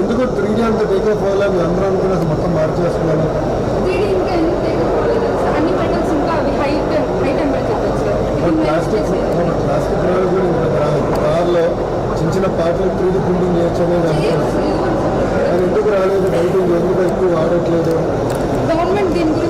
Three D అంతా take off అవ్వాలి మీరు అందరూ అనుకుని అసలు మొత్తం మార్చేస్తున్నాను ఎందుకు ప్లాస్టిక్ కార్లో చిన్న చిన్న పార్టీలు త్రీడీ ప్రింటింగ్ చేయొచ్చు అనేది అనుకున్నాను ఎందుకు రాలేదు? బయట ఎందుకు ఎక్కువ వాడట్లేదు? గవర్నమెంట్ దీని గురించి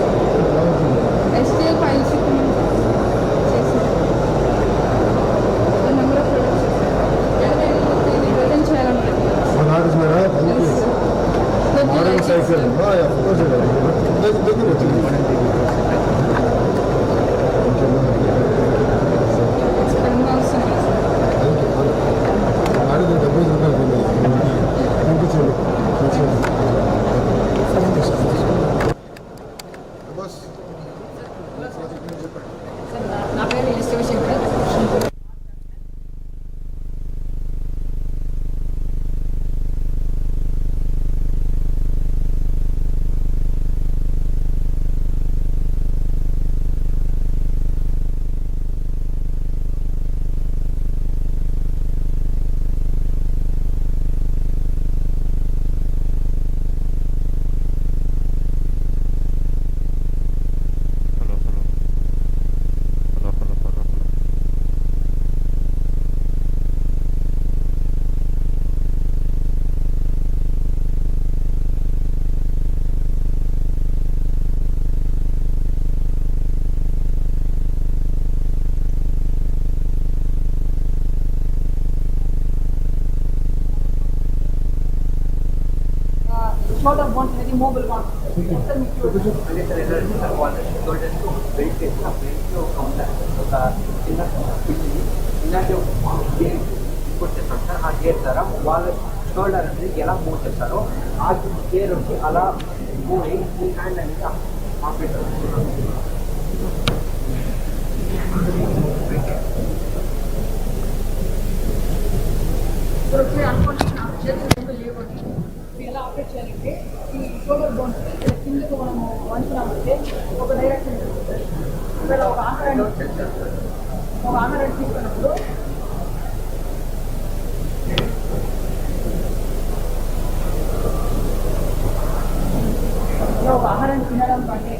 బెల్ట్ ఒక ఉండాలి ఒక చిన్న పిల్లి ఇలాంటి గేర్ ఇంపోర్ట్ చేస్తాం సార్ ఆ గేర్ ద్వారా వాళ్ళ షోల్డర్ అనేది ఎలా మూవ్ చేస్తారో ఆ గేర్ వచ్చి అలా మూవ్ అయ్యి ఈ హ్యాండ్ అనేది ఆపరేట్ ఇప్పుడు వచ్చి అనుకోండి నా చేతులు రెండు లేవండి ఇది ఎలా ఆపరేట్ చేయాలంటే ఈ షోల్డర్ బోన్స్ కిందకు మనము వంచున్నామంటే ఒక డైరెక్షన్ ఇక్కడ ఒక ఆహారాన్ని ఒక తీసుకున్నప్పుడు ఒక ఆహారాన్ని తినడం కంటే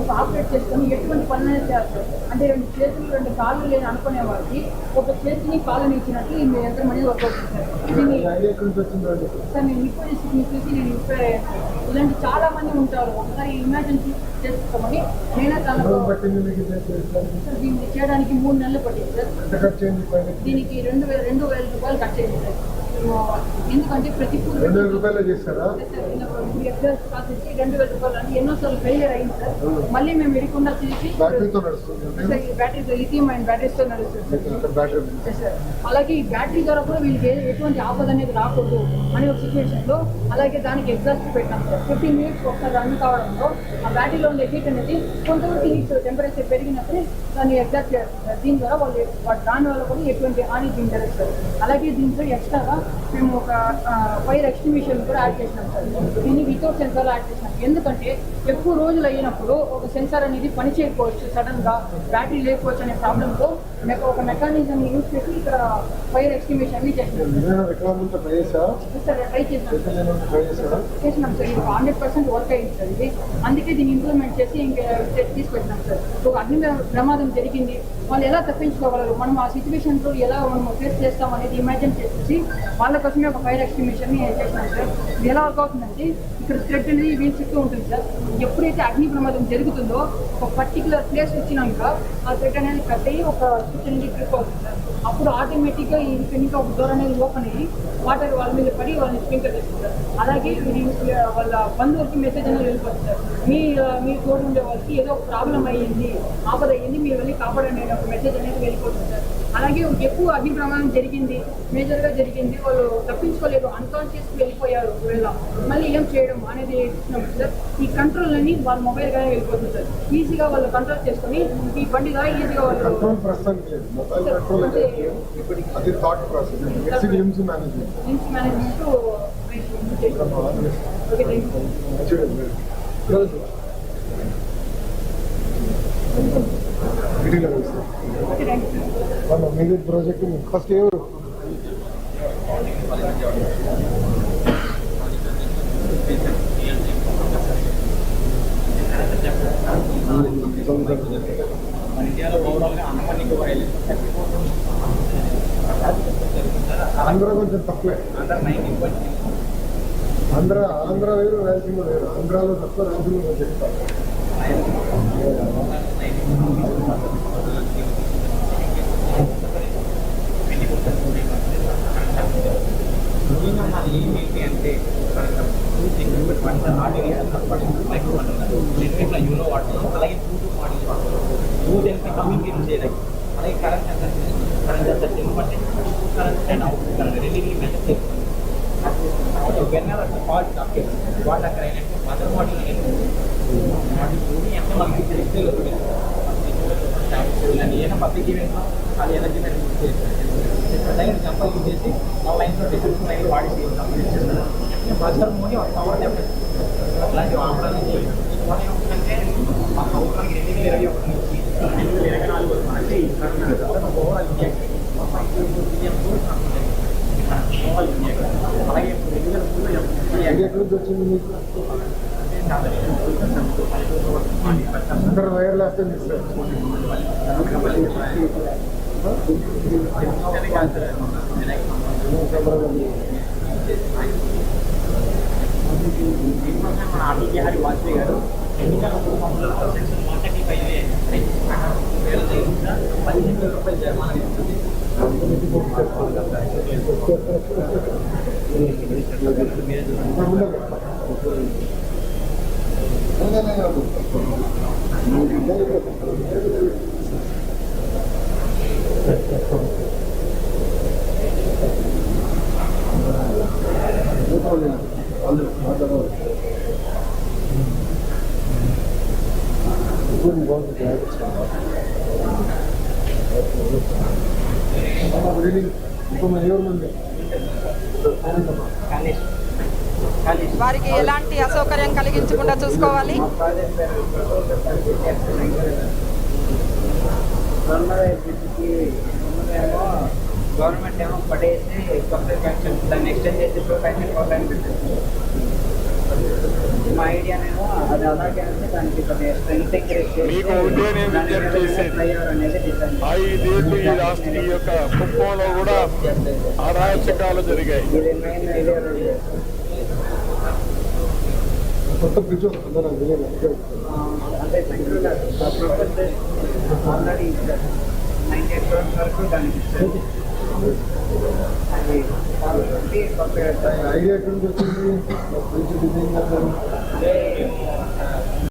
ఒక ఆపరేట్ చేసుకొని ఎటువంటి పని అనేది చేస్తారు. అంటే రెండు చేతులు రెండు కాళ్ళు లేని అనుకునే వారికి ఒక చేతిని కాళ్ళని ఇచ్చినట్లు ఈ యంత్రం అనేది అవుతుంది సార్ నేను ఇప్పుడు చూసి చూసి నేను ఇన్స్పైర్ అయ్యాను ఇలాంటి చాలా మంది ఉంటారు. ఒకసారి ఇమాజిన్ చేసుకోమని నేనే తనకు మీకు సార్ దీన్ని చేయడానికి మూడు నెలలు పట్టింది సార్. దీనికి రెండు వేల రెండు వేల రూపాయలు ఖర్చు అయింది సార్. ఎందుకంటే ప్రతి రెండు వేల రూపాయలు చేస్తారా? రెండు వేల రూపాయలు అని ఎన్నోసార్లు ఫెయిలియర్ అయింది. సార్ మళ్ళీ మేము ఇడకుండా తీసి బ్యాటరీతో లిథియం అండ్. బ్యాటరీస్తో నడుస్తుంది. సార్. అలాగే ఈ బ్యాటరీ ద్వారా కూడా వీళ్ళకి ఎటువంటి ఆపద అనేది రాకూడదు అనే ఒక సిచ్యువేషన్లో అలాగే దానికి ఎగ్జాస్ట్ పెట్టాం సార్ ఫిఫ్టీన్ మినిట్స్ ఒకసారి రన్ కావడంతో ఆ బ్యాటరీలో ఉండే హీట్ అనేది కొంతవరకు హీట్ టెంపరేచర్ పెరిగినప్పుడు దాన్ని ఎగ్జాస్ట్ చేస్తారు సార్ దీని ద్వారా వాళ్ళు వాటి దాని వల్ల కూడా ఎటువంటి హాని చెందారు సార్ అలాగే దీంట్లో ఎక్స్ట్రాగా మేము ఒక ఫైర్ ఎక్స్టింగ్విషన్ కూడా యాడ్ చేసినాం సార్ దీన్ని వితౌట్ సెన్సార్ యాడ్ చేసినాం. ఎందుకంటే ఎక్కువ రోజులు అయినప్పుడు ఒక సెన్సార్ అనేది పని చేయకపోవచ్చు. సడన్గా బ్యాటరీ లేకపోవచ్చు అనే ప్రాబ్లంతో మెక- ఒక మెకానిజం యూజ్ చేసి ఇక్కడ ఫైర్ ఎక్స్టింగ్విషన్ని చేసినాం ఏదైనా రికార్డు ఉంటే ట్రై చేసా సార్ ట్రై చేసినాం చేసినాం సార్ ఇది హండ్రెడ్ పర్సెంట్ వర్క్ అయింది సార్ ఇది. అందుకే దీన్ని ఇంప్లిమెంట్ చేసి ఇంకా తీసుకొచ్చినాం సార్ ఒక అగ్ని ప్ర- ప్రమాదం జరిగింది. వాళ్ళు ఎలా తప్పించుకోగలరు? మనం ఆ సిచ్యువేషన్లో ఎలా మనం ఫేస్ చేస్తాం అనేది ఇమాజిన్ చేసేసి వాళ్ళ కోసమే ఒక ఫైర్ ఎక్స్టింగ్విషన్ని చేసినాం సార్ ఇది ఎలా వర్క్ అవుతుందంటే ఇక్కడ థ్రెడ్ అనేది వీల్ చుట్టూ ఉంటుంది సార్ ఎప్పుడైతే అగ్ని ప్రమాదం జరుగుతుందో ఒక పర్టికులర్ ప్లేస్ వచ్చినాక ఆ థ్రెడ్ అనేది కట్ అయ్యి ఒక స్విచ్ అనేది ట్రిప్ అవుతుంది సార్ అప్పుడు ఆటోమేటిక్గా ఈ ఇంకా ఒక డోర్ అనేది ఓపెన్ అయ్యి వాటర్ వాళ్ళ మీద పడి వాళ్ళని స్ప్రింకర్ చేస్తుంది సార్ అలాగే ఇది వాళ్ళ బంధువులకి మెసేజ్ అనేది వెళ్ళిపోతుంది. సార్ మీ మీ తోడు ఉండే వాళ్ళకి ఏదో ఒక ప్రాబ్లం అయ్యింది ఆపద అయ్యింది మీరు వెళ్ళి కాపాడండి ఒక మెసేజ్ అనేది వెళ్ళిపోతుంది. సార్ అలాగే ఎక్కువ అగ్ని ప్రమాదం జరిగింది మేజర్గా జరిగింది. వాళ్ళు తప్పించుకోలేదు అన్కాన్షియస్ వెళ్ళిపోయారు ఒకవేళ. మళ్ళీ ఏం చేయడం అనేది చూసినప్పుడు సార్. ఈ కంట్రోల్ అని వాళ్ళ మొబైల్ గానే వెళ్ళిపోతుంది సార్. ఈజీగా వాళ్ళు కంట్రోల్ చేసుకొని ఈ బండి ద్వారా ఈజీగా వాళ్ళు అంటే అది thought process limbs management okay thank you మీటింగ్లో కలుస్తాం మన ప్రాజెక్ట్ ఫస్ట్ ఎవరు మన ఇండియాలో ఓవరాల్గా అండమానికి ఆంధ్ర కొంచెం తక్కువే. ఆంధ్ర ఆంధ్ర వేరు రాయలసీమ వేరు. ఆంధ్రాలో తక్కువ రాయలసీమ చెప్తారు అక్కడ అయినట్టు మదర్ మోడల్ మోడల్ భూమి ఎంత మనకి తెలిస్తే ఏదైనా పబ్లిక్ ఈవెంట్ అది ఎనర్జీ అలాగే జంపల్ యూజ్ చేసి ఆ లైన్స్లో డిస్ట్రిబ్యూషన్ లైన్ వాడి కంప్లీట్ చేస్తారు బస్టర్ మోని ఒక పవర్ డెవలప్ అలాంటి ఆపడానికి అంటే మా సంవత్సరానికి రెండు వేల ఇరవై ఒకటి నుంచి రెండు వేల ఇరవై నాలుగు వరకు మనకి ఓవరాల్ ఇండియా ఓవరాల్ ఇండియా అలాగే రెండు వేల మూడు ఇది ఎక్కడి నుంచి వచ్చింది మీకు అందరు వైర్ లేస్తే అటల్ బిహారీ వాజ్పేయి గారు ఎన్నికల సెక్షన్ వన్ థర్టీ ఫైవ్ పదిహేను వేల రూపాయలు జరిమానా ఇప్పుడు మన ఎవరు మంది కానీ కానీ వారికి ఎలాంటి అసౌకర్యం కలిగించకుండా చూసుకోవాలి. గవర్నమెంట్ ఏమో పడేసి కొత్త ఫ్యాక్షన్ దాన్ని ఎక్స్టెండ్ చేసి కొత్త పెట్టేసి మా ఐడియానేమో అది అలాగే అంటే దానికి కొద్దిగా స్ట్రెంత్ ఇంక్రీజ్ చేసి మీకు ఒకటే నేను దాని మీద విజ్ఞప్తి చేసేది. flyover అనేది డిజైన్ ఐదేళ్ళు ఈ రాష్ట్ర ఈ యొక్క కుప్పంలో కూడా అరాచకాలు జరిగాయి. ఇది మెయిన్ ఇదే రోజు. కొత్త బ్రిడ్జ్ వస్తుందో నాకు తెలియదు ఆ, అంటే central professor already ninety eight crores వరకు దానికి ఇచ్చారు అది కాబట్టి కొత్త ఐడియా ఎక్కడి నుంచి వచ్చింది బ్రిడ్జ్ డిజైన్ చేస్తారు